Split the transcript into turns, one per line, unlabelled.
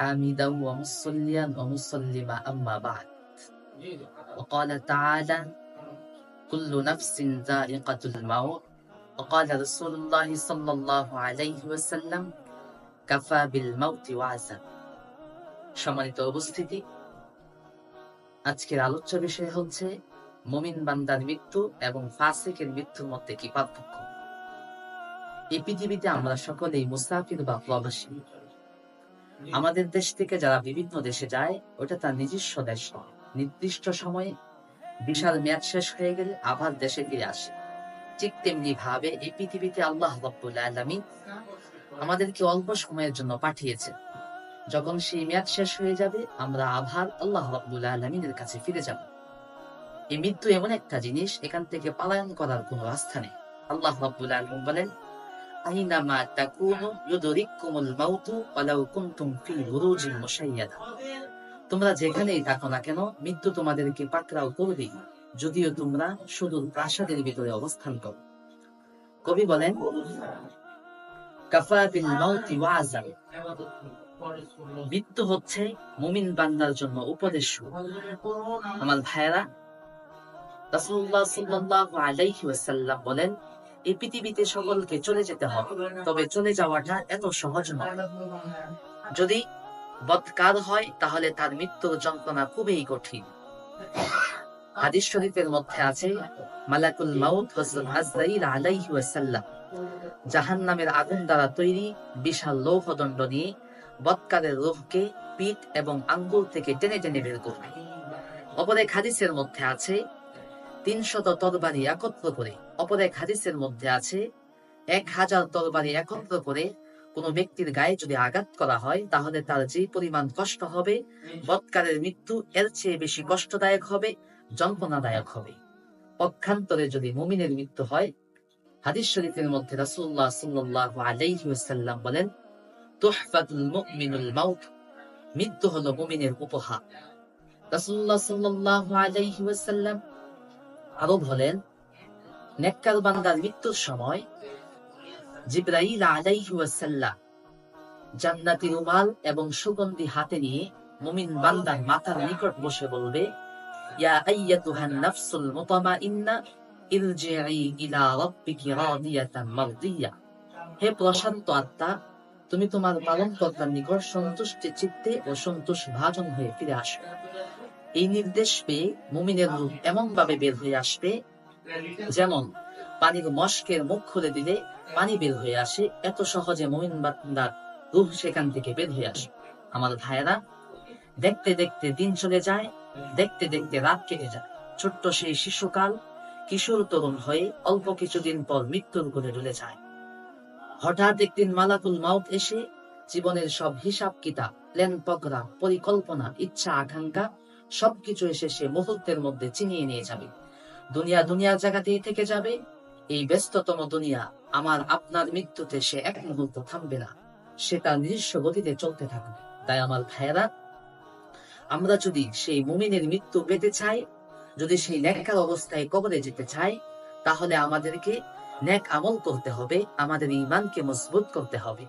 حامدا ومصليا ومسلما أما بعد وقال تعالى كل نفس ذائقة الموت وقال رسول الله صلى الله عليه وسلم كفى بالموت وعزا সম্মানিত উপস্থিতি আজকের আলোচ্য বিষয় হচ্ছে মুমিন বান্দার মৃত্যু এবং ফাসিকের মৃত্যুর মধ্যে কি পার্থক্য এই পৃথিবীতে আমরা সকলেই মুসাফির বা প্রবাসী আমাদের দেশ থেকে যারা বিভিন্ন দেশে যায়, ওটা তার নিজস্ব দেশ নির্দিষ্ট সময়ে বিশাল মেয়াদ শেষ হয়ে গেলে আবার দেশে ফিরে আসে। ঠিক তেমনি ভাবে এই পৃথিবীতে আল্লাহ রব্বুল আলামিন আমাদেরকে অল্প সময়ের জন্য পাঠিয়েছে যখন সেই মেয়াদ শেষ হয়ে যাবে, আমরা আবার আল্লাহ রব্বুল আলমিনের কাছে ফিরে যাব। এই মৃত্যু এমন একটা জিনিস, এখান থেকে পালায়ন করার কোনো রাস্তা নেই। আল্লাহ রব্বুল আলম বলেন তাকুনু ইউদরিকুমুল মাউতু ওয়ালাউ কুনতুম ফি বুরুজিন মুশাইয়াদা তোমরা যেখানেই থাকো না কেন, মৃত্যু তোমাদেরকে পাকড়াও করবেই। যদিও তোমরা সুদূর প্রাসাদের ভিতরে অবস্থান করো। কবি বলেন মাউতি মৃত্যু হচ্ছে মুমিন বান্দার জন্য উপদেশ আমার ভাইয়েরা, রাসূলুল্লাহ সাল্লাল্লাহু আলাইহি ওয়াসাল্লাম বলেন এই পৃথিবীতে সকলকে চলে যেতে হবে। তবে চলে যাওয়াটা এত সহজ নয়। যদি বৎকার হয়, তাহলে তার মৃত্যুর যন্ত্রণা খুবই কঠিন। হাদিস শরীফের মধ্যে আছে, মালাকুল মাউত হযরত আজরাইল আলাইহি ওয়াসাল্লাম। জাহান্নামের আগুন দ্বারা তৈরি বিশাল লৌহদণ্ড নিয়ে বৎকারের রূহকে পিঠ এবং আঙ্গুল থেকে টেনে টেনে বের করবে। অপর এক হাদিসের মধ্যে আছে তিনশত তরবারি একত্র করে অপর এক হাদিসের মধ্যে আছে, এক হাজার তরবারি একত্র করে কোন ব্যক্তির গায়ে যদি আঘাত করা হয়, তাহলে তার যে পরিমাণ কষ্ট হবে, বৎকারের মৃত্যু এর চেয়ে বেশি কষ্টদায়ক হবে, যন্ত্রণাদায়ক হবে। পক্ষান্তরে যদি মুমিনের মৃত্যু হয়, হাদিস শরীফের মধ্যে রাসূলুল্লাহ সাল্লাল্লাহু আলাইহি ওয়াসাল্লাম বলেন, তুহফাতুল মুমিনুল মাউত মৃত্যু হলো মুমিনের উপহার। রাসূলুল্লাহ সাল্লাল্লাহু আলাইহি ওয়াসাল্লাম আরও বলেন নেককার বান্দার মৃত্যুর সময় জিব্রাইল আলাইহি ওয়াসাল্লাম জান্নাতি রুমাল এবং সুগন্ধি হাতে নিয়ে মুমিন বান্দার মাথার নিকট বসে বলবে, ইয়া আইয়াতুহান নাফসুল মুতামাইন্না ইরজিই ইলা রাব্বিকি রাদিয়াতান মারদিয়া। হে প্রশান্ত আত্মা, তুমি তোমার পালন কর্তার নিকট সন্তুষ্টি চিত্তে ও সন্তোষ ভাজন হয়ে ফিরে আসো। এই নির্দেশ পেয়ে মুমিনের রূপ এমন ভাবে বের হয়ে আসবে, যেমন পানির মস্কের মুখ খুলে দিলে পানি বের হয়ে আসে, এত সহজে মুমিন বান্দার রূহ সেখান থেকে বের হয়ে আসে। আমার ভাইয়েরা, দেখতে দেখতে দিন চলে যায়, দেখতে দেখতে রাত কেটে যায়। ছোট্ট সেই শিশুকাল কিশোর তরুণ হয়ে অল্প কিছুদিন পর মৃত্যুর করে ডুলে যায়। হঠাৎ একদিন মালাকুল মাউত এসে জীবনের সব হিসাব কিতাব প্ল্যান পরিকল্পনা ইচ্ছা আকাঙ্ক্ষা সবকিছু এসে সে মুহূর্তের মধ্যে চিনিয়ে নিয়ে যাবে। দুনিয়া দুনিয়ার জায়গাতেই থেকে যাবে। এই ব্যস্ততম দুনিয়া আমার আপনার মৃত্যুতে সে এক মুহূর্ত থামবে না। সে তার নিজস্ব গতিতে চলতে থাকবে। তাই আমার ভাইয়েরা, আমরা যদি সেই মুমিনের মৃত্যু পেতে চাই, যদি সেই নেককার অবস্থায় কবরে যেতে চাই, তাহলে আমাদেরকে ন্যাক আমল করতে হবে, আমাদের ইমানকে মজবুত করতে হবে।